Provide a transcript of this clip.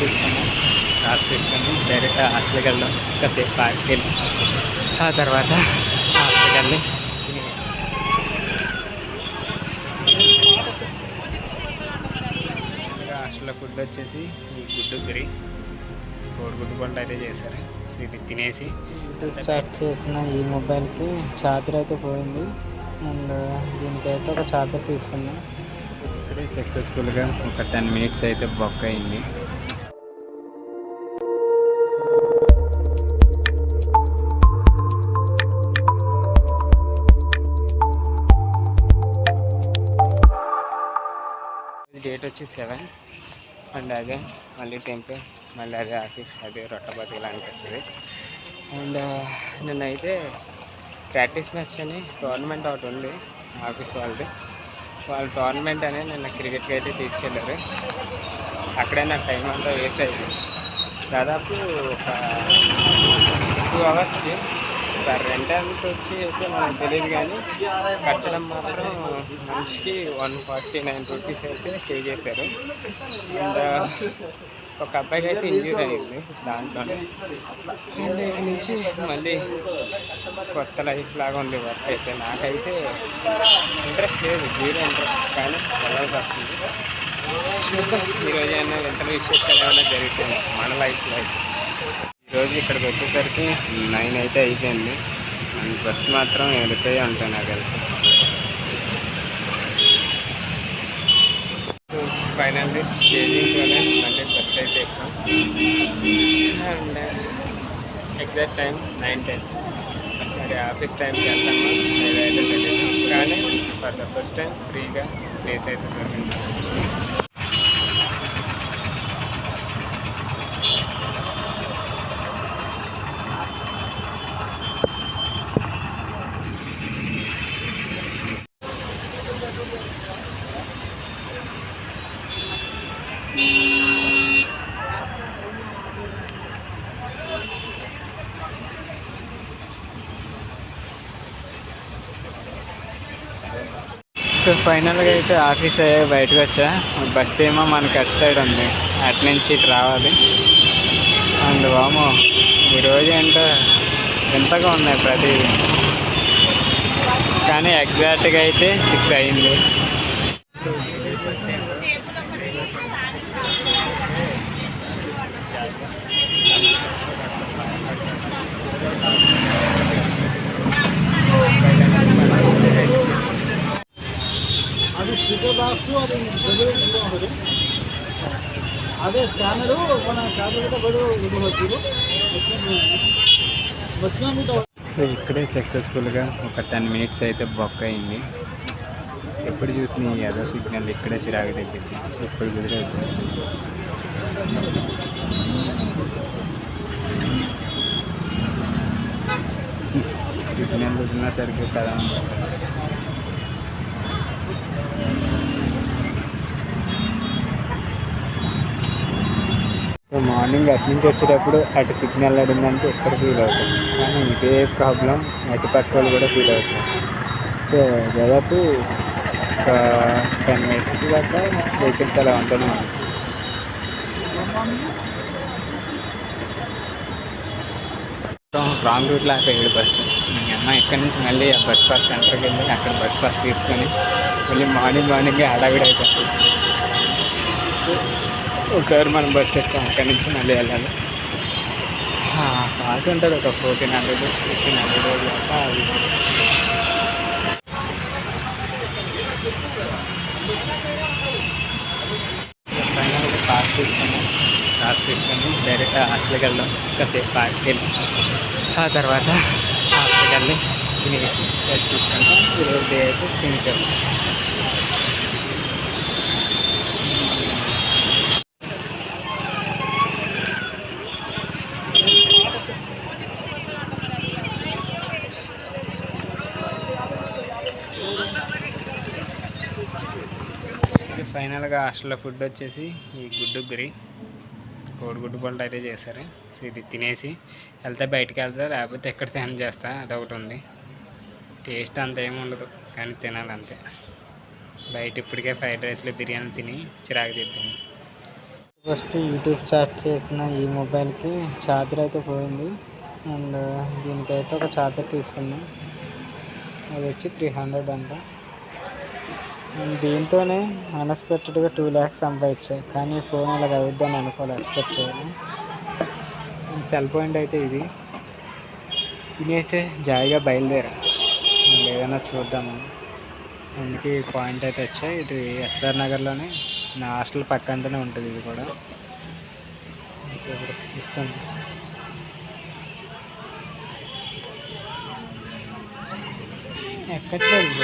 తీసుకున్నాం క్లాస్ తీసుకొని డైరెక్ట్ హాస్టల్కి వెళ్ళాం కాసేపు పార్క్కి వెళ్ళి ఆ తర్వాత హాస్టల్కి వెళ్ళి హాస్టల్లో ఫుడ్ వచ్చేసి ఈ గుడ్డు కర్రీ. కోడిగుడ్డు పంట అయితే చేశారు. ఇది తినేసి స్టార్ట్ చేసిన ఈ మొబైల్కి ఛార్జర్ అయితే పోయింది. అండ్ దీనికైతే ఒక ఛార్జర్ తీసుకున్నాం సక్సెస్ఫుల్గా ఒక టెన్ మినిట్స్ అయితే బొక్క అయింది. డేట్ వచ్చి సెవెన్ అండ్ అదే మళ్ళీ టెంపుల్ మళ్ళీ అదే ఆఫీస్ అదే రొట్టబతి ఇలా అనిపిస్తుంది. అండ్ uh, నిన్నైతే ప్రాక్టీస్ మ్యాచ్ అని టోర్నమెంట్ ఒకటి ఉంది ఆఫీస్ వాళ్ళది. వాళ్ళ టోర్నమెంట్ అని నిన్న క్రికెట్కి అయితే తీసుకెళ్ళారు. అక్కడే నా టైం అంతా వేస్ట్ అయింది. దాదాపు ఒక టూ అవర్స్కి రెంట్ ఎంత వచ్చి అయితే మనకు తెలియదు కానీ కట్టడం మాత్రం మనిషికి వన్ ఫార్టీ నైన్ రూపీస్ అయితే పే చేశారు. అండ్ ఒక అబ్బాయికి అయితే ఇంజూరీ అయింది దాంట్లో అండ్ ఇక నుంచి మళ్ళీ కొత్త లైఫ్ లాగా ఉంది వర్క్ అయితే. నాకైతే ఇంట్రెస్ట్ లేదు జీరో ఇంట్రెస్ట్ కానీ వెళ్ళాల్సి వస్తుంది చూద్దాం ఈరోజు ఏమైనా వింత విశేషాలు ఏమైనా జరుగుతుంది మన లైఫ్లో అయితే? ఈరోజు ఇక్కడికి వచ్చేసరికి నైన్ అయితే అయిపోయింది. అండ్ బస్ మాత్రం వెళ్ళిపోయి ఉంటాయి నాకు తెలిసి. ఫైనల్లీ స్టేజింగ్లోనే మళ్ళీ బస్ అయితే ఎక్కువ. And exact time nine ten మరి ఆఫీస్ టైంకి వెళ్తాము. ఏదైతే తెలియదు కానీ ఫర్ ద ఫస్ట్ టైం ఫ్రీగా ప్లేస్ అయితే దొరికింది. సో ఫైనల్గా అయితే ఆఫీస్ అయ్యే బయటకు వచ్చా. బస్ ఏమో మనకి అటు సైడ్ ఉంది. అటు నుంచి ఇటు రావాలి. అండ్ వామో ఈరోజు ఏంటో ఎంతగా ఉన్నాయి ప్రతి కానీ ఎగ్జాక్ట్గా అయితే సిక్స్ అయింది సో ఈ బస్ ఏంటో అది స్పీకర్ బాక్స్ అది ఉంటుంది అదే స్కానరు మన ఛార్జర్ బడు వచ్చి స్కానర్ సో ఇక్కడే సక్సెస్ఫుల్గా ఒక టెన్ మినిట్స్ అయితే బొక్క అయింది. ఎప్పుడు చూసిన ఈ అదో సిగ్నల్ ఇక్కడే చిరాకు తగ్గింది. ఎప్పుడు కుదిరవుతుంది సిగ్నల్ వదిలినా సరిగ్గా కదా మార్నింగ్ అటు నుంచి వచ్చేటప్పుడు అటు సిగ్నల్ అడిందంటే ఇక్కడ ఫీల్ అవుతుంది. కానీ ఇదే ప్రాబ్లం అటు పక్క వాళ్ళు కూడా ఫీల్ అవుతుంది. సో దాదాపు ఒక టెన్ మినిట్స్ దాకా వెహికల్స్ అలా ఉంటూనే ఉన్నాయి. రాంగ్ రూట్లో అక్కడ ఏడు బస్సు. మీ అమ్మ ఇక్కడ నుంచి మళ్ళీ ఆ బస్ పాస్ సెంటర్కి వెళ్ళి అక్కడ బస్ పాస్ తీసుకొని మళ్ళీ మార్నింగ్ మార్నింగ్ హడావిడి అయిపోతుంది. ఒకసారి మనం బస్ ఎక్కాం అక్కడి నుంచి మళ్ళీ వెళ్ళాలి. పాస్ ఉంటుంది ఒక ఫోర్టీన్ హండ్రెడ్ ఫిఫ్టీన్ హండ్రెడ్ అది. ఫైనల్గా పాస్ తీసుకొని పాస్ తీసుకొని డైరెక్ట్ హాస్టల్కి వెళ్దాం కాసేపు పార్క్కి వెళ్ళి ఆ తర్వాత హాస్టల్కి వెళ్ళి తినేసి తీసుకుంటాం ఈరోజు డే అయితే ఫినిష్ అవుతాం. ఫైనల్గా హాస్టల్లో ఫుడ్ వచ్చేసి ఈ గుడ్డు గురి. కోడిగుడ్డు పొంట అయితే చేశారు. సో ఇది తినేసి వెళ్తే బయటికి వెళ్తా లేకపోతే ఎక్కడ తిన చేస్తా అదొకటి ఉంది. టేస్ట్ అంత ఏమి ఉండదు కానీ తినాలంతే బయట ఇప్పటికే ఫ్రైడ్ రైస్లు బిర్యానీ తిని చిరాకు తిప్పింది ఫస్ట్ యూట్యూబ్ స్టార్ట్ చేసిన ఈ మొబైల్కి ఛార్జర్ అయితే పోయింది. అండ్ దీనికైతే ఒక ఛార్జర్ తీసుకున్నాం. అది వచ్చి త్రీ హండ్రెడ్ అంట. దీంతోనే అన్ఎక్స్పెక్టెడ్గా టూ ల్యాక్స్ సంపాదించాయి. కానీ ఫోన్ అలా అవుద్దని అనుకోవాలి ఎక్స్పెక్ట్ చేయాలి సెల్ పాయింట్ అయితే ఇది. తినేసే జాయిగా బయలుదేరా. ఏదైనా చూద్దాము అందుకే పాయింట్ అయితే వచ్చాయి. ఇది ఎస్ఆర్ నగర్లోనే నా హాస్టల్ పక్కంటనే ఉంటుంది ఇది కూడా. ఓకే, ఇస్తాను ఎక్కట్లేదు.